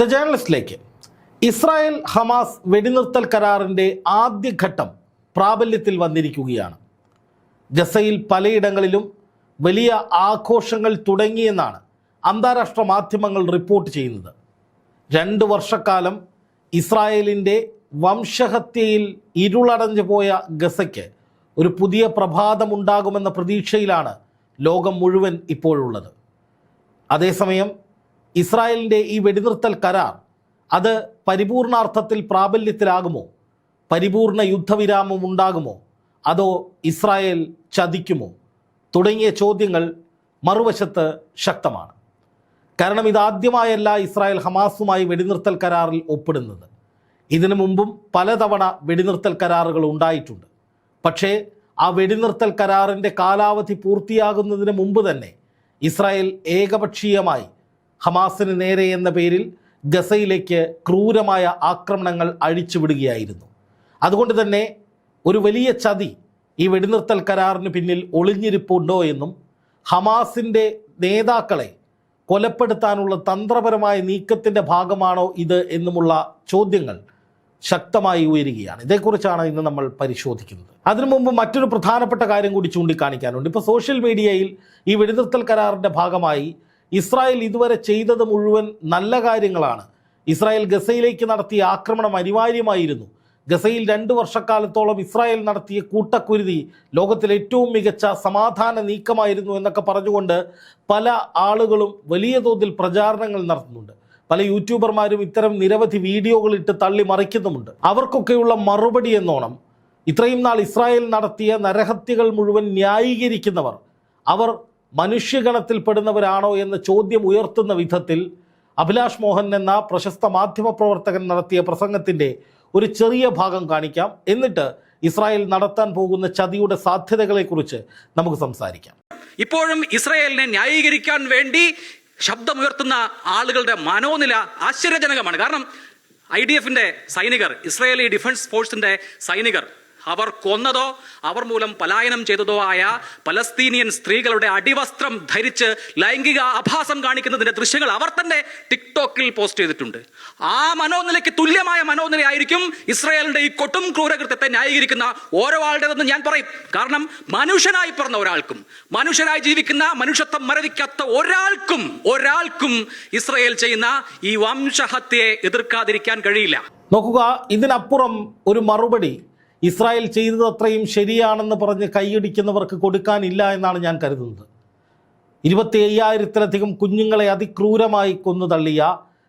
The ജേർണലിസ്റ്റിലേക്ക് Israel Hamas വെടിനിർത്തൽ കരാറിന്റെ ആദ്യഘട്ടം പ്രാബല്യത്തിൽ വന്നിരിക്കുകയാണ്. ഗസയിൽ പലയിടങ്ങളിലും വലിയ ആഘോഷങ്ങൾ തുടങ്ങിയെന്നാണ് അന്താരാഷ്ട്ര മാധ്യമങ്ങൾ റിപ്പോർട്ട് ചെയ്യുന്നത്. രണ്ട് വർഷക്കാലം ഇസ്രായേലിന്റെ വംശഹത്യയിൽ ഇരുളടഞ്ഞു പോയ ഗസയ്ക്ക് ഒരു പുതിയ പ്രഭാതമുണ്ടാകുമെന്ന പ്രതീക്ഷയിലാണ് ലോകം മുഴുവൻ ഇപ്പോഴുള്ളത്. അതേസമയം ഇസ്രായേലിന്റെ ഈ വെടിനിർത്തൽ കരാർ അത് പരിപൂർണാർത്ഥത്തിൽ പ്രാബല്യത്തിലാകുമോ? പരിപൂർണ യുദ്ധവിരാമം ഉണ്ടാകുമോ? അതോ ഇസ്രായേൽ ചതിക്കുമോ? തുടങ്ങിയ ചോദ്യങ്ങൾ മറുവശത്ത് ശക്തമാണ്. കാരണം ഇതാദ്യമായല്ല ഇസ്രായേൽ ഹമാസുമായി വെടിനിർത്തൽ കരാറിൽ ഒപ്പിടുന്നത്. ഇതിനു മുമ്പും പലതവണ വെടിനിർത്തൽ കരാറുകൾ ഉണ്ടായിട്ടുണ്ട്. പക്ഷേ ആ വെടിനിർത്തൽ കരാറിന്റെ കാലാവധി പൂർത്തിയാകുന്നതിന് മുമ്പ് തന്നെ ഇസ്രായേൽ ഏകപക്ഷീയമായി ഹമാസിന് നേരെ എന്ന പേരിൽ ഗസയിലേക്ക് ക്രൂരമായ ആക്രമണങ്ങൾ അഴിച്ചുവിടുകയായിരുന്നു. അതുകൊണ്ട് തന്നെ ഒരു വലിയ ചതി ഈ വെടിനിർത്തൽ കരാറിന് പിന്നിൽ ഒളിഞ്ഞിരിപ്പുണ്ടോ എന്നും ഹമാസിന്റെ നേതാക്കളെ കൊലപ്പെടുത്താനുള്ള തന്ത്രപരമായ നീക്കത്തിന്റെ ഭാഗമാണോ ഇത് എന്നുമുള്ള ചോദ്യങ്ങൾ ശക്തമായി ഉയരുകയാണ്. ഇതേക്കുറിച്ചാണ് ഇന്ന് നമ്മൾ പരിശോധിക്കുന്നത്. അതിനു മുമ്പ് മറ്റൊരു പ്രധാനപ്പെട്ട കാര്യം കൂടി ചൂണ്ടിക്കാണിക്കാനുണ്ട്. ഇപ്പോൾ സോഷ്യൽ മീഡിയയിൽ ഈ വെടിനിർത്തൽ കരാറിന്റെ ഭാഗമായി ഇസ്രായേൽ ഇതുവരെ ചെയ്തത് മുഴുവൻ നല്ല കാര്യങ്ങളാണ്. ഇസ്രായേൽ ഗസയിലേക്ക് നടത്തിയ ആക്രമണം അനിവാര്യമായിരുന്നു. ഗസയിൽ രണ്ട് വർഷക്കാലത്തോളം ഇസ്രായേൽ നടത്തിയ കൂട്ടക്കുരുതി ലോകത്തിലെ ഏറ്റവും മികച്ച സമാധാന നീക്കമായിരുന്നു എന്നൊക്കെ പറഞ്ഞുകൊണ്ട് പല ആളുകളും വലിയ തോതിൽ പ്രചാരണങ്ങൾ നടത്തുന്നുണ്ട്. പല യൂട്യൂബർമാരും ഇത്തരം നിരവധി വീഡിയോകൾ ഇട്ട് തള്ളി മറിക്കുന്നുമുണ്ട്. അവർക്കൊക്കെയുള്ള മറുപടി എന്നോണം ഇത്രയും നാൾ ഇസ്രായേൽ നടത്തിയ നരഹത്യകൾ മുഴുവൻ ന്യായീകരിക്കുന്നവർ അവർ മനുഷ്യഗണത്തിൽപ്പെടുന്നവരാണോ എന്ന ചോദ്യം ഉയർത്തുന്ന വിധത്തിൽ അഭിലാഷ് മോഹൻ എന്ന പ്രശസ്ത മാധ്യമപ്രവർത്തകൻ നടത്തിയ പ്രസംഗത്തിന്റെ ഒരു ചെറിയ ഭാഗം കാണിക്കാം. എന്നിട്ട് ഇസ്രായേൽ നടത്താൻ പോകുന്ന ചതിയുടെ സാധ്യതകളെക്കുറിച്ച് നമുക്ക് സംസാരിക്കാം. ഇപ്പോഴും ഇസ്രായേലിനെ ന്യായീകരിക്കാൻ വേണ്ടി ശബ്ദമുയർത്തുന്ന ആളുകളുടെ മനോനില ആശ്ചര്യജനകമാണ്. കാരണം ഐ ഡി എഫിന്റെ സൈനികർ ഇസ്രായേലി ഡിഫൻസ് ഫോഴ്സിന്റെ സൈനികർ അവർ കൊന്നതോ അവർ മൂലം പലായനം ചെയ്തതോ ആയ പലസ്തീനിയൻ സ്ത്രീകളുടെ അടിവസ്ത്രം ധരിച്ച് ലൈംഗിക അഭാസം കാണിക്കുന്നതിന്റെ ദൃശ്യങ്ങൾ അവർ തന്നെ ടിക്ടോക്കിൽ പോസ്റ്റ് ചെയ്തിട്ടുണ്ട്. ആ മനോനിലയ്ക്ക് തുല്യമായ മനോനിലയായിരിക്കും ഇസ്രായേലിന്റെ ഈ കൊട്ടും ക്രൂരകൃത്യത്തെ ന്യായീകരിക്കുന്ന ഓരോ ആളുടേതെന്ന് ഞാൻ പറയും. കാരണം മനുഷ്യനായി പറഞ്ഞ ഒരാൾക്കും മനുഷ്യനായി ജീവിക്കുന്ന മനുഷ്യത്വം മരവിക്കാത്ത ഒരാൾക്കും ഒരാൾക്കും ഇസ്രായേൽ ചെയ്യുന്ന ഈ വംശഹത്യയെ എതിർക്കാതിരിക്കാൻ കഴിയില്ല. നോക്കുക ഇതിനപ്പുറം ഒരു മറുപടി ഇസ്രായേൽ ചെയ്തത് അത്രയും ശരിയാണെന്ന് പറഞ്ഞ് കൈയടിക്കുന്നവർക്ക് കൊടുക്കാനില്ല എന്നാണ് ഞാൻ കരുതുന്നത്. ഇരുപത്തി അയ്യായിരത്തിലധികം കുഞ്ഞുങ്ങളെ അതിക്രൂരമായി കൊന്നു തള്ളിയ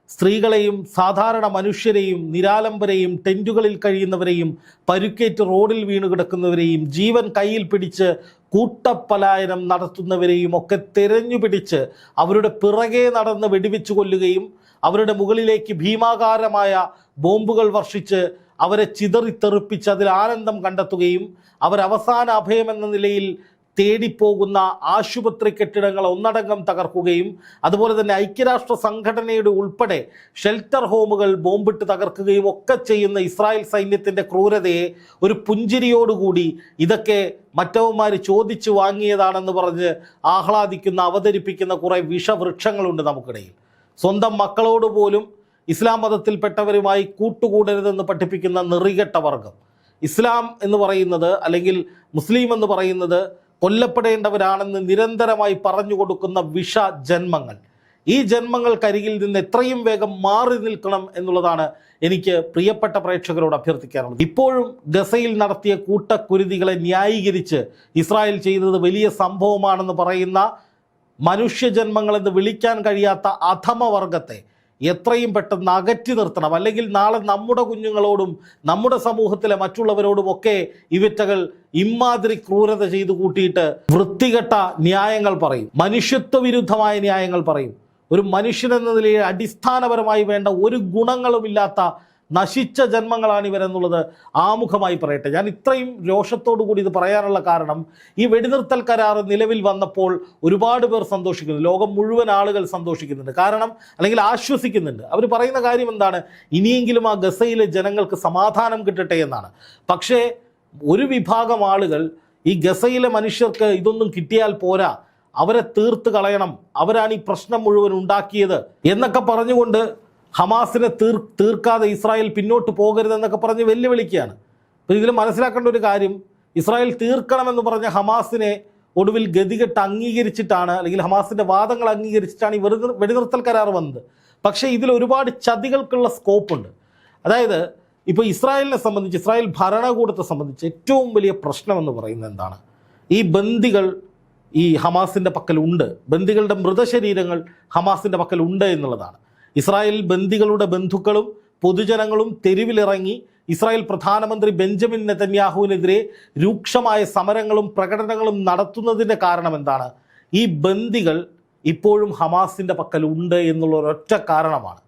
സ്ത്രീകളെയും സാധാരണ മനുഷ്യരെയും നിരാലംബരെയും ടെന്റുകളിൽ കഴിയുന്നവരെയും പരുക്കേറ്റ് റോഡിൽ വീണു കിടക്കുന്നവരെയും ജീവൻ കയ്യിൽ പിടിച്ച് കൂട്ടപ്പലായനം നടത്തുന്നവരെയും ഒക്കെ തിരഞ്ഞു പിടിച്ച് അവരുടെ പിറകെ നടന്ന് വെടിവെച്ചു കൊല്ലുകയും അവരുടെ മുകളിലേക്ക് ഭീമാകാരമായ ബോംബുകൾ വർഷിച്ച് അവരെ ചിതറിത്തെറിപ്പിച്ച് അതിൽ ആനന്ദം കണ്ടെത്തുകയും അവരവസാന അഭയമെന്ന നിലയിൽ തേടിപ്പോകുന്ന ആശുപത്രി കെട്ടിടങ്ങൾ ഒന്നടങ്കം തകർക്കുകയും അതുപോലെ തന്നെ ഐക്യരാഷ്ട്ര സംഘടനയുടെ ഉൾപ്പെടെ ഷെൽട്ടർ ഹോമുകൾ ബോംബിട്ട് തകർക്കുകയും ഒക്കെ ചെയ്യുന്ന ഇസ്രായേൽ സൈന്യത്തിന്റെ ക്രൂരതയെ ഒരു പുഞ്ചിരിയോടുകൂടി ഇതൊക്കെ മറ്റവന്മാർ ചോദിച്ചു വാങ്ങിയതാണെന്ന് പറഞ്ഞ് ആഹ്ലാദിക്കുന്ന അവതരിപ്പിക്കുന്ന കുറേ വിഷവൃക്ഷങ്ങളുണ്ട് നമുക്കിടയിൽ. സ്വന്തം മക്കളോട് പോലും ഇസ്ലാം മതത്തിൽപ്പെട്ടവരുമായി കൂട്ടുകൂടരുതെന്ന് പഠിപ്പിക്കുന്ന നിറികെട്ട വർഗം. ഇസ്ലാം എന്ന് പറയുന്നത് അല്ലെങ്കിൽ മുസ്ലിം എന്ന് പറയുന്നത് കൊല്ലപ്പെടേണ്ടവരാണെന്ന് നിരന്തരമായി പറഞ്ഞു കൊടുക്കുന്ന വിഷ ജന്മങ്ങൾ. ഈ ജന്മങ്ങൾക്കരികിൽ നിന്ന് എത്രയും വേഗം മാറി നിൽക്കണം എന്നുള്ളതാണ് എനിക്ക് പ്രിയപ്പെട്ട പ്രേക്ഷകരോട് അഭ്യർത്ഥിക്കാനുള്ളത്. ഇപ്പോഴും ഗസയിൽ നടത്തിയ കൂട്ടക്കുരുതികളെ ന്യായീകരിച്ച് ഇസ്രായേൽ ചെയ്തത് വലിയ സംഭവമാണെന്ന് പറയുന്ന മനുഷ്യജന്മങ്ങളെന്ന് വിളിക്കാൻ കഴിയാത്ത അധമവർഗത്തെ എത്രയും പെട്ടെന്ന് അകറ്റി നിർത്തണം. അല്ലെങ്കിൽ നാളെ നമ്മുടെ കുഞ്ഞുങ്ങളോടും നമ്മുടെ സമൂഹത്തിലെ മറ്റുള്ളവരോടും ഒക്കെ ഇവറ്റകൾ ഇമാതിരി ക്രൂരത ചെയ്തു കൂട്ടിയിട്ട് വൃത്തികെട്ട ന്യായങ്ങൾ പറയും. മനുഷ്യത്വ വിരുദ്ധമായ ന്യായങ്ങൾ പറയും. ഒരു മനുഷ്യനെന്ന നിലയിൽ അടിസ്ഥാനപരമായി വേണ്ട ഒരു ഗുണങ്ങളുമില്ലാത്ത നശിച്ച ജന്മങ്ങളാണ് ഇവരെന്നുള്ളത് ആമുഖമായി പറയട്ടെ. ഞാൻ ഇത്രയും രോഷത്തോടു കൂടി ഇത് പറയാനുള്ള കാരണം ഈ വെടിനിർത്തൽ കരാർ നിലവിൽ വന്നപ്പോൾ ഒരുപാട് പേർ സന്തോഷിക്കുന്നു ലോകം മുഴുവൻ ആളുകൾ സന്തോഷിക്കുന്നുണ്ട്. കാരണം അല്ലെങ്കിൽ ആശ്വസിക്കുന്നുണ്ട്. അവർ പറയുന്ന കാര്യം എന്താണ്? ഇനിയെങ്കിലും ആ ഗസയിലെ ജനങ്ങൾക്ക് സമാധാനം കിട്ടട്ടെ എന്നാണ്. പക്ഷേ ഒരു വിഭാഗം ആളുകൾ ഈ ഗസയിലെ മനുഷ്യർക്ക് ഇതൊന്നും കിട്ടിയാൽ പോരാ. അവരെ തീർത്ത് കളയണം. അവരാണ് ഈ പ്രശ്നം മുഴുവൻ ഉണ്ടാക്കിയത് എന്നൊക്കെ പറഞ്ഞുകൊണ്ട് ഹമാസിനെ തീർ തീർക്കാതെ ഇസ്രായേൽ പിന്നോട്ട് പോകരുതെന്നൊക്കെ പറഞ്ഞ് വെല്ലുവിളിക്കുകയാണ്. അപ്പോൾ ഇതിൽ മനസ്സിലാക്കേണ്ട ഒരു കാര്യം ഇസ്രായേൽ തീർക്കണമെന്ന് പറഞ്ഞ ഹമാസിനെ ഒടുവിൽ ഗതികെട്ട് അംഗീകരിച്ചിട്ടാണ് അല്ലെങ്കിൽ ഹമാസിന്റെ വാദങ്ങൾ അംഗീകരിച്ചിട്ടാണ് ഈ വെറുതെ വെടിനിർത്തൽ കരാർ വന്നത്. പക്ഷേ ഇതിൽ ഒരുപാട് ചതികൾക്കുള്ള സ്കോപ്പുണ്ട് അതായത് ഇപ്പോൾ ഇസ്രായേലിനെ സംബന്ധിച്ച് ഇസ്രായേൽ ഭരണകൂടത്തെ സംബന്ധിച്ച് ഏറ്റവും വലിയ പ്രശ്നമെന്ന് പറയുന്നത് എന്താണ്? ഈ ബന്ദികൾ ഈ ഹമാസിന്റെ പക്കലുണ്ട്. ബന്ദികളുടെ മൃതശരീരങ്ങൾ ഹമാസിന്റെ പക്കലുണ്ട് എന്നുള്ളതാണ്. ഇസ്രായേൽ ബന്ദികളുടെ ബന്ധുക്കളും പൊതുജനങ്ങളും തെരുവിലിറങ്ങി ഇസ്രായേൽ പ്രധാനമന്ത്രി ബെഞ്ചമിൻ നെതന്യാഹുവിനെതിരെ രൂക്ഷമായ സമരങ്ങളും പ്രകടനങ്ങളും നടത്തുന്നതിന്റെ കാരണം എന്താണ്? ഈ ബന്ദികൾ ഇപ്പോഴും ഹമാസിന്റെ പക്കലുണ്ട് എന്നുള്ള ഒരൊറ്റ കാരണമാണ്.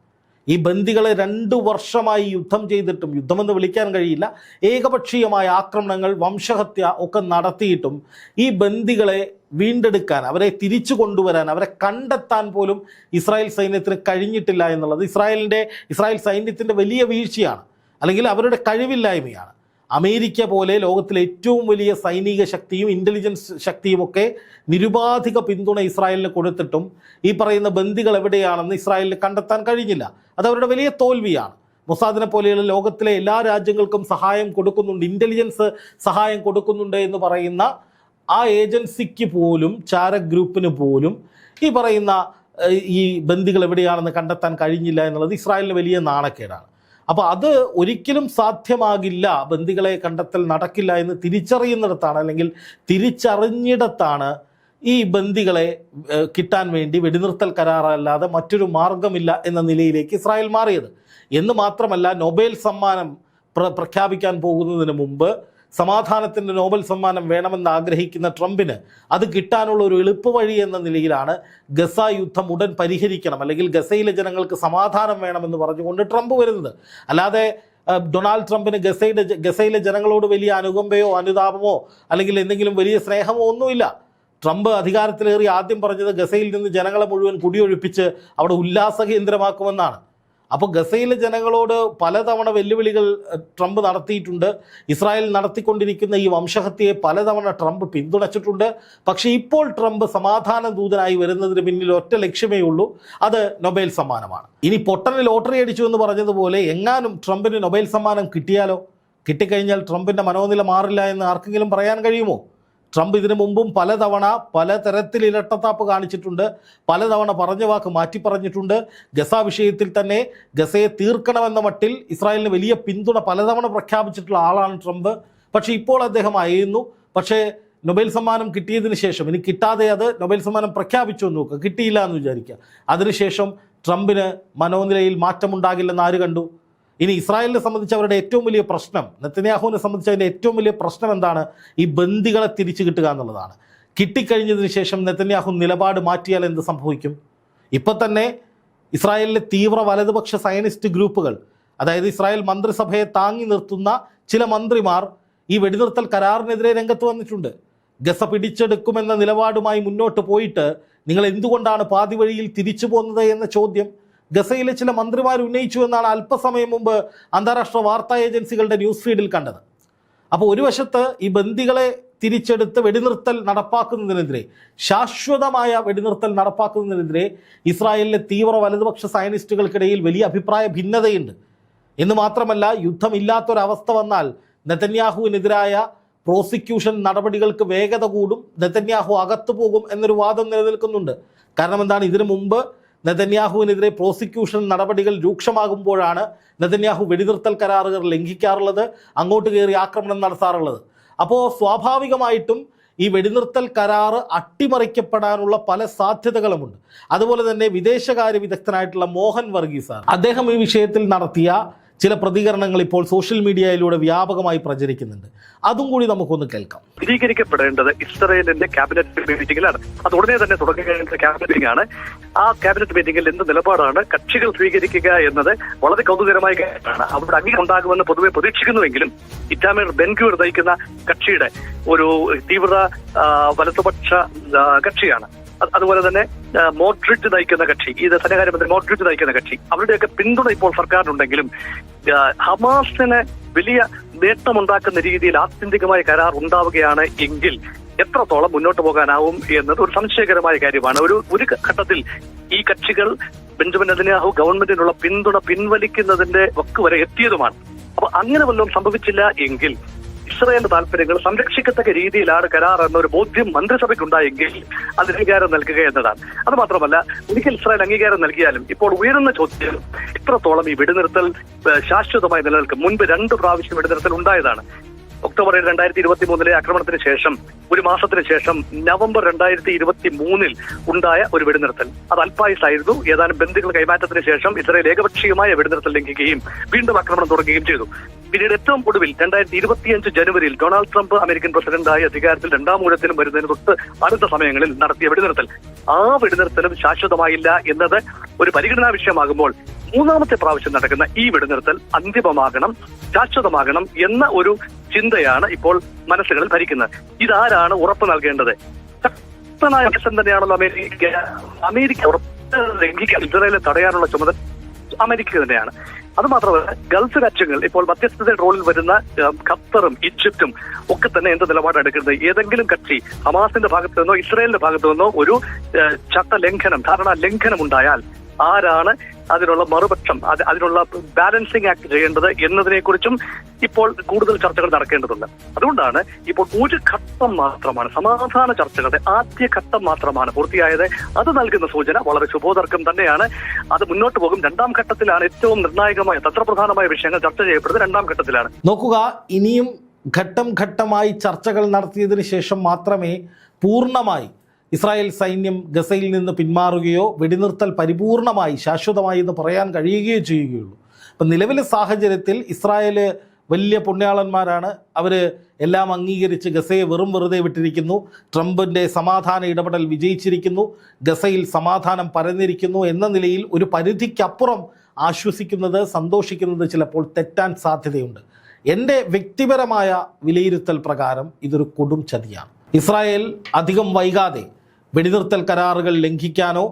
ഈ ബന്ദികളെ രണ്ടു വർഷമായി യുദ്ധം ചെയ്തിട്ടും യുദ്ധമെന്ന് വിളിക്കാൻ കഴിയില്ല. ഏകപക്ഷീയമായ ആക്രമണങ്ങൾ വംശഹത്യ ഒക്കെ നടത്തിയിട്ടും ഈ ബന്ദികളെ വീണ്ടെടുക്കാൻ അവരെ തിരിച്ചു കൊണ്ടുവരാൻ അവരെ കണ്ടെത്താൻ പോലും ഇസ്രായേൽ സൈന്യത്തിന് കഴിഞ്ഞിട്ടില്ല എന്നുള്ളത് ഇസ്രായേലിന്റെ ഇസ്രായേൽ സൈന്യത്തിന്റെ വലിയ വീഴ്ചയാണ്. അല്ലെങ്കിൽ അവരുടെ കഴിവില്ലായ്മയാണ്. അമേരിക്ക പോലെ ലോകത്തിലെ ഏറ്റവും വലിയ സൈനിക ശക്തിയും ഇന്റലിജൻസ് ശക്തിയും ഒക്കെ നിരുപാധിക പിന്തുണ ഇസ്രായേലിന് കൊടുത്തിട്ടും ഈ പറയുന്ന ബന്ദികൾ എവിടെയാണെന്ന് ഇസ്രായേലിന് കണ്ടെത്താൻ കഴിഞ്ഞില്ല. അത് അവരുടെ വലിയ തോൽവിയാണ്. മൊസാദിനെ പോലെയുള്ള ലോകത്തിലെ എല്ലാ രാജ്യങ്ങൾക്കും സഹായം കൊടുക്കുന്നുണ്ട് ഇന്റലിജൻസ് സഹായം കൊടുക്കുന്നുണ്ട് എന്ന് പറയുന്ന ആ ഏജൻസിക്ക് പോലും ചാര ഗ്രൂപ്പിന് പോലും ഈ പറയുന്ന ഈ ബന്ദികൾ എവിടെയാണെന്ന് കണ്ടെത്താൻ കഴിഞ്ഞില്ല എന്നുള്ളത് ഇസ്രായേലിന് വലിയ നാണക്കേടാണ്. അപ്പോൾ അത് ഒരിക്കലും സാധ്യമാകില്ല. ബന്ദികളെ കണ്ടെത്തൽ നടക്കില്ല എന്ന് തിരിച്ചറിയുന്നിടത്താണ് അല്ലെങ്കിൽ തിരിച്ചറിഞ്ഞിടത്താണ് ഈ ബന്ദികളെ കിട്ടാൻ വേണ്ടി വെടിനിർത്തൽ കരാറല്ലാതെ മറ്റൊരു മാർഗമില്ല എന്ന നിലയിലേക്ക് ഇസ്രായേൽ മാറിയത്. എന്ന് മാത്രമല്ല നൊബേൽ സമ്മാനം പ്ര പ്രഖ്യാപിക്കാൻ പോകുന്നതിന് മുമ്പ് സമാധാനത്തിന്റെ നോബൽ സമ്മാനം വേണമെന്ന് ആഗ്രഹിക്കുന്ന ട്രംപിന് അത് കിട്ടാനുള്ള ഒരു എളുപ്പവഴി എന്ന നിലയിലാണ് ഗസ യുദ്ധം ഉടൻ പരിഹരിക്കണം. അല്ലെങ്കിൽ ഗസയിലെ ജനങ്ങൾക്ക് സമാധാനം വേണമെന്ന് പറഞ്ഞുകൊണ്ട് ട്രംപ് വരുന്നത്. അല്ലാതെ ഡൊണാൾഡ് ട്രംപിന് ഗസയുടെ ഗസയിലെ ജനങ്ങളോട് വലിയ അനുകമ്പയോ അനുതാപമോ അല്ലെങ്കിൽ എന്തെങ്കിലും വലിയ സ്നേഹമോ ഒന്നുമില്ല. ട്രംപ് അധികാരത്തിലേറി ആദ്യം പറഞ്ഞത് ഗസയിൽ നിന്ന് ജനങ്ങളെ മുഴുവൻ കുടിയൊഴിപ്പിച്ച് അവിടെ ഉല്ലാസ കേന്ദ്രമാക്കുമെന്നാണ് അപ്പോൾ ഗസയിലെ ജനങ്ങളോട് പലതവണ വെല്ലുവിളികൾ ട്രംപ് നടത്തിയിട്ടുണ്ട്. ഇസ്രായേൽ നടത്തിക്കൊണ്ടിരിക്കുന്ന ഈ വംശഹത്യയെ പലതവണ ട്രംപ് പിന്തുണച്ചിട്ടുണ്ട്. പക്ഷേ ഇപ്പോൾ ട്രംപ് സമാധാന ദൂതനായി വരുന്നതിന് പിന്നിൽ ഒറ്റ ലക്ഷ്യമേ ഉള്ളൂ. അത് നൊബേൽ സമ്മാനമാണ്. ഇനി പൊട്ടന് ലോട്ടറി അടിച്ചു എന്ന് പറഞ്ഞതുപോലെ എങ്ങാനും ട്രംപിന് നൊബേൽ സമ്മാനം കിട്ടിയാലോ? കിട്ടിക്കഴിഞ്ഞാൽ ട്രംപിന്റെ മനോനില മാറില്ല എന്ന് ആർക്കെങ്കിലും പറയാൻ കഴിയുമോ? ട്രംപ് ഇതിനു മുമ്പും പലതവണ പലതരത്തിൽ ഇരട്ടത്താപ്പ് കാണിച്ചിട്ടുണ്ട്. പലതവണ പറഞ്ഞ വാക്ക് മാറ്റി പറഞ്ഞിട്ടുണ്ട്. ഗസ വിഷയത്തിൽ തന്നെ ഗസയെ തീർക്കണമെന്ന മട്ടിൽ ഇസ്രായേലിന് വലിയ പിന്തുണ പലതവണ പ്രഖ്യാപിച്ചിട്ടുള്ള ആളാണ് ട്രംപ്. പക്ഷേ ഇപ്പോൾ അദ്ദേഹം അയയുന്നു. പക്ഷേ നൊബേൽ സമ്മാനം കിട്ടിയതിന് ശേഷം ഇനി കിട്ടാതെ അത് നൊബേൽ സമ്മാനം പ്രഖ്യാപിച്ചു എന്ന് നോക്കുക. കിട്ടിയില്ല എന്ന് വിചാരിക്കുക. അതിനുശേഷം ട്രംപിന് മനോനിലയിൽ മാറ്റമുണ്ടാകില്ലെന്ന് ആര് കണ്ടു? ഇനി ഇസ്രായേലിനെ സംബന്ധിച്ച് അവരുടെ ഏറ്റവും വലിയ പ്രശ്നം നെത്തന്യാഹുവിനെ സംബന്ധിച്ച് അതിന്റെ ഏറ്റവും വലിയ പ്രശ്നം എന്താണ്? ഈ ബന്ദികളെ തിരിച്ചു കിട്ടുക എന്നുള്ളതാണ്. കിട്ടിക്കഴിഞ്ഞതിന് ശേഷം നെത്തന്യാഹു നിലപാട് മാറ്റിയാൽ എന്ത് സംഭവിക്കും? ഇപ്പം തന്നെ ഇസ്രായേലിലെ തീവ്ര വലതുപക്ഷ സയനിസ്റ്റ് ഗ്രൂപ്പുകൾ അതായത് ഇസ്രായേൽ മന്ത്രിസഭയെ താങ്ങി നിർത്തുന്ന ചില മന്ത്രിമാർ ഈ വെടിനിർത്തൽ കരാറിനെതിരെ രംഗത്ത് വന്നിട്ടുണ്ട്. ഗസ പിടിച്ചെടുക്കുമെന്ന നിലപാടുമായി മുന്നോട്ട് പോയിട്ട് നിങ്ങൾ എന്തുകൊണ്ടാണ് പാതി വഴിയിൽ തിരിച്ചു പോകുന്നത് എന്ന ചോദ്യം ഗസയിലെ ചില മന്ത്രിമാർ ഉന്നയിച്ചു എന്നാണ് അല്പസമയം മുമ്പ് അന്താരാഷ്ട്ര വാർത്താ ഏജൻസികളുടെ ന്യൂസ് ഫീഡിൽ കണ്ടത്. അപ്പോൾ ഒരു വശത്ത് ഈ ബന്ദികളെ തിരിച്ചെടുത്ത് വെടിനിർത്തൽ നടപ്പാക്കുന്നതിനെതിരെ ശാശ്വതമായ വെടിനിർത്തൽ നടപ്പാക്കുന്നതിനെതിരെ ഇസ്രായേലിലെ തീവ്ര വലതുപക്ഷ സയനിസ്റ്റുകൾക്കിടയിൽ വലിയ അഭിപ്രായ ഭിന്നതയുണ്ട്. എന്ന് മാത്രമല്ല യുദ്ധമില്ലാത്തൊരവസ്ഥ വന്നാൽ നെതന്യാഹുവിനെതിരായ പ്രോസിക്യൂഷൻ നടപടികൾക്ക് വേഗത കൂടും നെതന്യാഹു അകത്തു പോകും എന്നൊരു വാദം നിലനിൽക്കുന്നുണ്ട്. കാരണം എന്താണ്? ഇതിനു മുമ്പ് നെതന്യാഹുവിനെതിരെ പ്രോസിക്യൂഷൻ നടപടികൾ രൂക്ഷമാകുമ്പോഴാണ് നെതന്യാഹു വെടിനിർത്തൽ കരാറുകൾ ലംഘിക്കാറുള്ളത് അങ്ങോട്ട് കയറി ആക്രമണം നടത്താറുള്ളത്. അപ്പോൾ സ്വാഭാവികമായിട്ടും ഈ വെടിനിർത്തൽ കരാറ് അട്ടിമറിക്കപ്പെടാനുള്ള പല സാധ്യതകളുമുണ്ട്. അതുപോലെ തന്നെ വിദേശകാര്യ വിദഗ്ധനായിട്ടുള്ള മോഹൻ വർഗീസ് അദ്ദേഹം ഈ വിഷയത്തിൽ നടത്തിയ ചില പ്രതികരണങ്ങൾ ഇപ്പോൾ സോഷ്യൽ മീഡിയയിലൂടെ വ്യാപകമായി പ്രചരിക്കുന്നുണ്ട്. അതും കൂടി നമുക്കൊന്ന് കേൾക്കാം. സ്ഥിരീകരിക്കപ്പെടേണ്ടത് ഇസ്രയേലിന്റെ ക്യാബിനറ്റ് മീറ്റിംഗിലാണ് അത് ഉടനെ തന്നെ തുടങ്ങേണ്ട ക്യാബിനറ്റ് ആണ്. ആ ക്യാബിനറ്റ് മീറ്റിംഗിൽ എന്ത് നിലപാടാണ്? കക്ഷികൾ സ്വീകരിക്കുക എന്നത് വളരെ കൗതുകരമായ കാര്യമാണ്. അവിടെ അംഗീകാരം ഉണ്ടാകുമെന്ന് പൊതുവെ പ്രതീക്ഷിക്കുന്നുവെങ്കിലും ഇറ്റാമിർ ബെൻഗ്യൂർ നയിക്കുന്ന കക്ഷിയുടെ ഒരു തീവ്ര വലതുപക്ഷ കക്ഷിയാണ്. അതുപോലെ തന്നെ മോഡ്രിറ്റ് നയിക്കുന്ന കക്ഷി ഈ ധനകാര്യമന്ത്രി മോഡ്രിറ്റ് നയിക്കുന്ന കക്ഷി അവരുടെയൊക്കെ പിന്തുണ ഇപ്പോൾ സർക്കാരിനുണ്ടെങ്കിലും ഹമാസിന് വലിയ നേട്ടമുണ്ടാക്കുന്ന രീതിയിൽ ആത്യന്തികമായ കരാർ ഉണ്ടാവുകയാണ് എങ്കിൽ എത്രത്തോളം മുന്നോട്ട് പോകാനാവും എന്നത് ഒരു സംശയകരമായ കാര്യമാണ്. ഒരു ഒരു ഘട്ടത്തിൽ ഈ കക്ഷികൾ ബെഞ്ചമിൻ നെതന്യാഹു ഗവൺമെന്റിനുള്ള പിന്തുണ പിൻവലിക്കുന്നതിന്റെ വക്ക് വരെ എത്തിയതുമാണ്. അപ്പൊ അങ്ങനെ വല്ലതും സംഭവിച്ചില്ല എങ്കിൽ ഇസ്രായേലിന്റെ താല്പര്യങ്ങൾ സംരക്ഷിക്കത്തക്ക രീതിയിലാണ് കരാർ എന്ന ഒരു ബോധ്യം മന്ത്രിസഭയ്ക്കുണ്ടായെങ്കിൽ അതിന് അംഗീകാരം നൽകുക എന്നതാണ്. അത് മാത്രമല്ല ഒരിക്കൽ ഇസ്രായേൽ അംഗീകാരം നൽകിയാലും ഇപ്പോൾ ഉയരുന്ന ചോദ്യം ഇത്രത്തോളം ഈ വെടിനിർത്തൽ ശാശ്വതമായി നിലനിൽക്കും. മുൻപ് രണ്ട് പ്രാവശ്യം വെടിനിർത്തൽ ഉണ്ടായതാണ്. ഒക്ടോബർ ഏഴ് രണ്ടായിരത്തി ഇരുപത്തി മൂന്നിലെ ആക്രമണത്തിന് ശേഷം ഒരു മാസത്തിന് ശേഷം നവംബർ രണ്ടായിരത്തി ഇരുപത്തി മൂന്നിൽ ഉണ്ടായ ഒരു വെടിനിർത്തൽ. അത് അൽപായുസായിരുന്നു. ഏതാനും ബന്ധുക്കൾ കൈമാറ്റത്തിന് ശേഷം ഇസ്രായേൽ ഏകപക്ഷീയമായ വെടിനിർത്തൽ ലംഘിക്കുകയും വീണ്ടും ആക്രമണം തുടങ്ങുകയും ചെയ്തു. പിന്നീട് ഏറ്റവും ഒടുവിൽ രണ്ടായിരത്തി ഇരുപത്തിയഞ്ച് ജനുവരിയിൽ ഡൊണാൾഡ് ട്രംപ് അമേരിക്കൻ പ്രസിഡന്റായി അധികാരത്തിൽ രണ്ടാം ഊഴത്തിലും വരുന്നതിന് തൊട്ട് അടുത്ത സമയങ്ങളിൽ നടത്തിയ വെടിനിർത്തൽ. ആ വെടിനിർത്തലും ശാശ്വതമായില്ല എന്നത് ഒരു പരിഗണനാ വിഷയമാകുമ്പോൾ മൂന്നാമത്തെ പ്രാവശ്യം നടക്കുന്ന ഈ വെടിനിർത്തൽ അന്തിമമാകണം ശാശ്വതമാകണം എന്ന ഒരു ചിന്തയാണ് ഇപ്പോൾ മനസ്സുകളിൽ ഭരിക്കുന്നത്. ഇതാരാണ് ഉറപ്പ് നൽകേണ്ടത്? ശക്തനായ അക്ഷൻ തന്നെയാണല്ലോ അമേരിക്ക. അമേരിക്ക ഉറപ്പ് ലംഘിക്കാൻ ഇസ്രായേലിനെ തടയാനുള്ള ചുമതല അമേരിക്ക തന്നെയാണ്. അത് മാത്രമല്ല ഗൾഫ് രാജ്യങ്ങൾ ഇപ്പോൾ മധ്യസ്ഥത റോളിൽ വരുന്ന ഖത്തറും ഈജിപ്തും ഒക്കെ തന്നെ എന്ത് നിലപാടാണ് ഏതെങ്കിലും കക്ഷി ഹമാസിന്റെ ഭാഗത്തു നിന്നോ ഇസ്രായേലിന്റെ ഭാഗത്തു നിന്നോ ഒരു ചട്ട ലംഘനം ധാരണ ലംഘനം ഉണ്ടായാൽ ആരാണ് അതിനുള്ള മറുപക്ഷം അത് അതിനുള്ള ബാലൻസിങ് ആക്ട് ചെയ്യേണ്ടത് എന്നതിനെക്കുറിച്ചും ഇപ്പോൾ കൂടുതൽ ചർച്ചകൾ നടക്കേണ്ടതുണ്ട്. അതുകൊണ്ടാണ് ഇപ്പോൾ ഒരു ഘട്ടം മാത്രമാണ് സമാധാന ചർച്ചകളുടെ ആദ്യ ഘട്ടം മാത്രമാണ് പൂർത്തിയായത്. അത് നൽകുന്ന സൂചന വളരെ ശുഭോദർക്കം തന്നെയാണ്. അത് മുന്നോട്ട് പോകും. രണ്ടാം ഘട്ടത്തിലാണ് ഏറ്റവും നിർണായകമായ തന്ത്രപ്രധാനമായ വിഷയങ്ങൾ ചർച്ച ചെയ്യപ്പെടുന്നത് രണ്ടാം ഘട്ടത്തിലാണ്. നോക്കുക ഇനിയും ഘട്ടം ഘട്ടമായി ചർച്ചകൾ നടത്തിയതിനു ശേഷം മാത്രമേ പൂർണമായി ഇസ്രായേൽ സൈന്യം ഗസയിൽ നിന്ന് പിന്മാറുകയോ വെടിനിർത്തൽ പരിപൂർണമായി ശാശ്വതമായി എന്ന് പറയാൻ കഴിയുകയോ ചെയ്യുകയുള്ളൂ. അപ്പം നിലവിലെ സാഹചര്യത്തിൽ ഇസ്രായേൽ വലിയ പുണ്യാളന്മാരാണ്. അവർ എല്ലാം അംഗീകരിച്ച് ഗസയെ വെറും വെറുതെ വിട്ടിരിക്കുന്നു. ട്രംപിന്റെ സമാധാന ഇടപെടൽ വിജയിച്ചിരിക്കുന്നു. ഗസയിൽ സമാധാനം പരന്നിരിക്കുന്നു എന്ന നിലയിൽ ഒരു പരിധിക്കപ്പുറം ആശ്വസിക്കുന്നത് സന്തോഷിക്കുന്നത് ചിലപ്പോൾ തെറ്റാൻ സാധ്യതയുണ്ട്. എന്റെ വ്യക്തിപരമായ വിലയിരുത്തൽ പ്രകാരം ഇതൊരു കൊടും ചതിയാണ്. ഇസ്രായേൽ അധികം വൈകാതെ വെടിനിർത്തൽ കരാറുകൾ ലംഘിക്കാനോ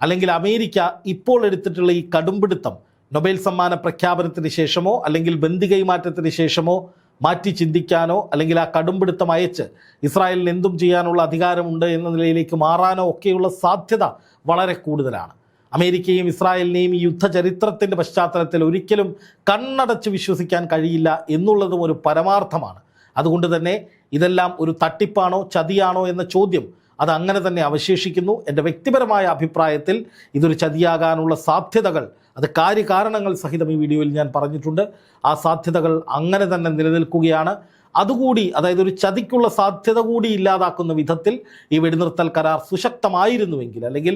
അല്ലെങ്കിൽ അമേരിക്ക ഇപ്പോൾ എടുത്തിട്ടുള്ള ഈ കടുംപിടുത്തം നൊബേൽ സമ്മാന പ്രഖ്യാപനത്തിന് ശേഷമോ അല്ലെങ്കിൽ ബന്ദി കൈമാറ്റത്തിന് ശേഷമോ മാറ്റി ചിന്തിക്കാനോ അല്ലെങ്കിൽ ആ കടുംപിടുത്തം അയച്ച് ഇസ്രായേലിന് എന്തും ചെയ്യാനുള്ള അധികാരമുണ്ട് എന്ന നിലയിലേക്ക് മാറാനോ ഒക്കെയുള്ള സാധ്യത വളരെ കൂടുതലാണ്. അമേരിക്കയും ഇസ്രായേലിനെയും ഈ യുദ്ധചരിത്രത്തിന്റെ പശ്ചാത്തലത്തിൽ ഒരിക്കലും കണ്ണടച്ച് വിശ്വസിക്കാൻ കഴിയില്ല എന്നുള്ളതും ഒരു പരമാർത്ഥമാണ്. അതുകൊണ്ട് തന്നെ ഇതെല്ലാം ഒരു തട്ടിപ്പാണോ ചതിയാണോ എന്ന ചോദ്യം അത് അങ്ങനെ തന്നെ അവശേഷിക്കുന്നു. എന്റെ വ്യക്തിപരമായ അഭിപ്രായത്തിൽ ഇതൊരു ചതിയാകാനുള്ള സാധ്യതകൾ അത് കാര്യകാരണങ്ങൾ സഹിതം ഈ വീഡിയോയിൽ ഞാൻ പറഞ്ഞിട്ടുണ്ട്. ആ സാധ്യതകൾ അങ്ങനെ തന്നെ നിലനിൽക്കുകയാണ്. അതുകൂടി അതായത് ഒരു ചതിക്കുള്ള സാധ്യത കൂടി ഇല്ലാതാക്കുന്ന വിധത്തിൽ ഈ വെടിനിർത്തൽ കരാർ സുശക്തമായിരുന്നുവെങ്കിൽ അല്ലെങ്കിൽ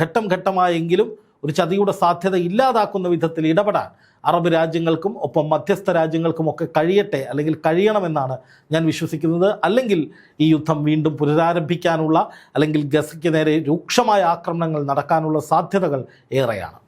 ഘട്ടം ഘട്ടമായെങ്കിലും ഒരു ചതിയുടെ സാധ്യത ഇല്ലാതാക്കുന്ന വിധത്തിൽ ഇടപെടാൻ അറബ് രാജ്യങ്ങൾക്കും ഒപ്പം മധ്യസ്ഥ രാജ്യങ്ങൾക്കും ഒക്കെ കഴിയട്ടെ അല്ലെങ്കിൽ കഴിയണമെന്നാണ് ഞാൻ വിശ്വസിക്കുന്നത്. അല്ലെങ്കിൽ ഈ യുദ്ധം വീണ്ടും പുനരാരംഭിക്കാനുള്ള അല്ലെങ്കിൽ ഗസയ്ക്ക് നേരെ രൂക്ഷമായ ആക്രമണങ്ങൾ നടക്കാനുള്ള സാധ്യതകൾ ഏറെയാണ്.